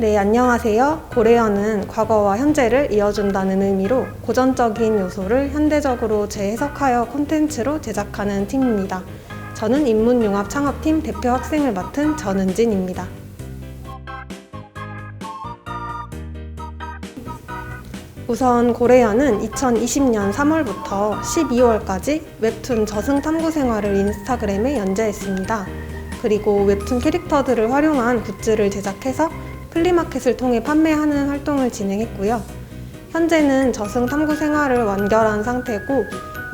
네, 안녕하세요. 고래어는 과거와 현재를 이어준다는 의미로 고전적인 요소를 현대적으로 재해석하여 콘텐츠로 제작하는 팀입니다. 저는 인문융합 창업팀 대표 학생을 맡은 전은진입니다. 우선 고래어는 2020년 3월부터 12월까지 웹툰 저승 탐구 생활을 인스타그램에 연재했습니다. 그리고 웹툰 캐릭터들을 활용한 굿즈를 제작해서 플리마켓을 통해 판매하는 활동을 진행했고요. 현재는 저승 탐구 생활을 완결한 상태고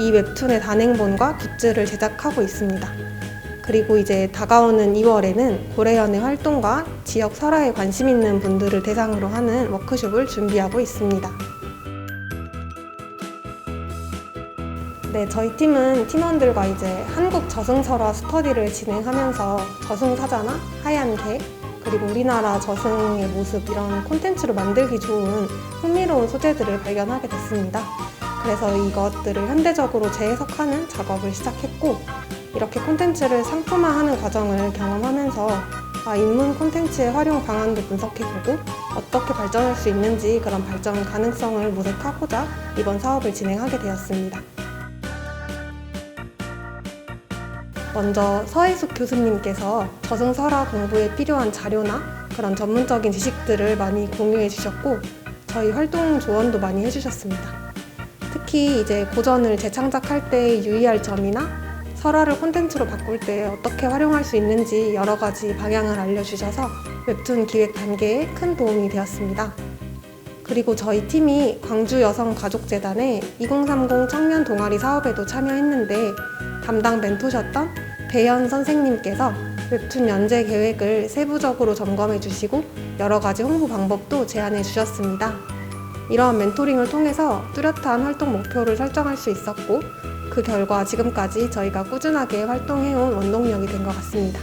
이 웹툰의 단행본과 굿즈를 제작하고 있습니다. 그리고 이제 다가오는 2월에는 고래연의 활동과 지역 설화에 관심 있는 분들을 대상으로 하는 워크숍을 준비하고 있습니다. 네, 저희 팀은 팀원들과 이제 한국 저승설화 스터디를 진행하면서 저승사자나 하얀 개, 그리고 우리나라 저승의 모습 이런 콘텐츠로 만들기 좋은 흥미로운 소재들을 발견하게 됐습니다. 그래서 이것들을 현대적으로 재해석하는 작업을 시작했고 이렇게 콘텐츠를 상품화하는 과정을 경험하면서 아, 인문 콘텐츠의 활용 방안도 분석해보고 어떻게 발전할 수 있는지 그런 발전 가능성을 모색하고자 이번 사업을 진행하게 되었습니다. 먼저 서혜숙 교수님께서 저승설화 공부에 필요한 자료나 그런 전문적인 지식들을 많이 공유해 주셨고 저희 활동 조언도 많이 해주셨습니다. 특히 이제 고전을 재창작할 때 유의할 점이나 설화를 콘텐츠로 바꿀 때 어떻게 활용할 수 있는지 여러 가지 방향을 알려주셔서 웹툰 기획 단계에 큰 도움이 되었습니다. 그리고 저희 팀이 광주 여성 가족재단의 2030 청년 동아리 사업에도 참여했는데 담당 멘토셨던 배현 선생님께서 웹툰 연재 계획을 세부적으로 점검해 주시고 여러 가지 홍보 방법도 제안해 주셨습니다. 이러한 멘토링을 통해서 뚜렷한 활동 목표를 설정할 수 있었고 그 결과 지금까지 저희가 꾸준하게 활동해온 원동력이 된 것 같습니다.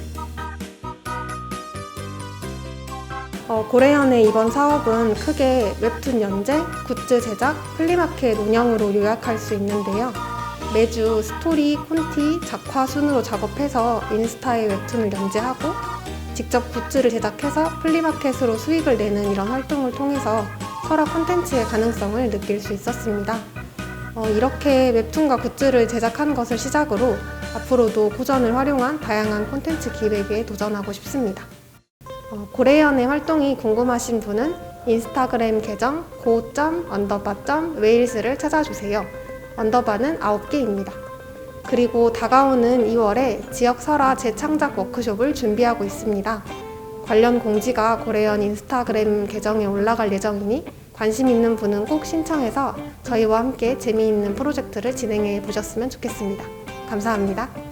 어, 고래연의 이번 사업은 크게 웹툰 연재, 굿즈 제작, 플리마켓 운영으로 요약할 수 있는데요. 매주 스토리, 콘티, 작화 순으로 작업해서 인스타에 웹툰을 연재하고 직접 굿즈를 제작해서 플리마켓으로 수익을 내는 이런 활동을 통해서 설화 콘텐츠의 가능성을 느낄 수 있었습니다. 어, 이렇게 웹툰과 굿즈를 제작하는 것을 시작으로 앞으로도 고전을 활용한 다양한 콘텐츠 기획에 도전하고 싶습니다. 어, 고래연의 활동이 궁금하신 분은 인스타그램 계정 고.점 언더바.점 웨일스를 찾아주세요. 언더바는 9개입니다. 그리고 다가오는 2월에 지역 설화 재창작 워크숍을 준비하고 있습니다. 관련 공지가 고래연 인스타그램 계정에 올라갈 예정이니 관심 있는 분은 꼭 신청해서 저희와 함께 재미있는 프로젝트를 진행해 보셨으면 좋겠습니다. 감사합니다.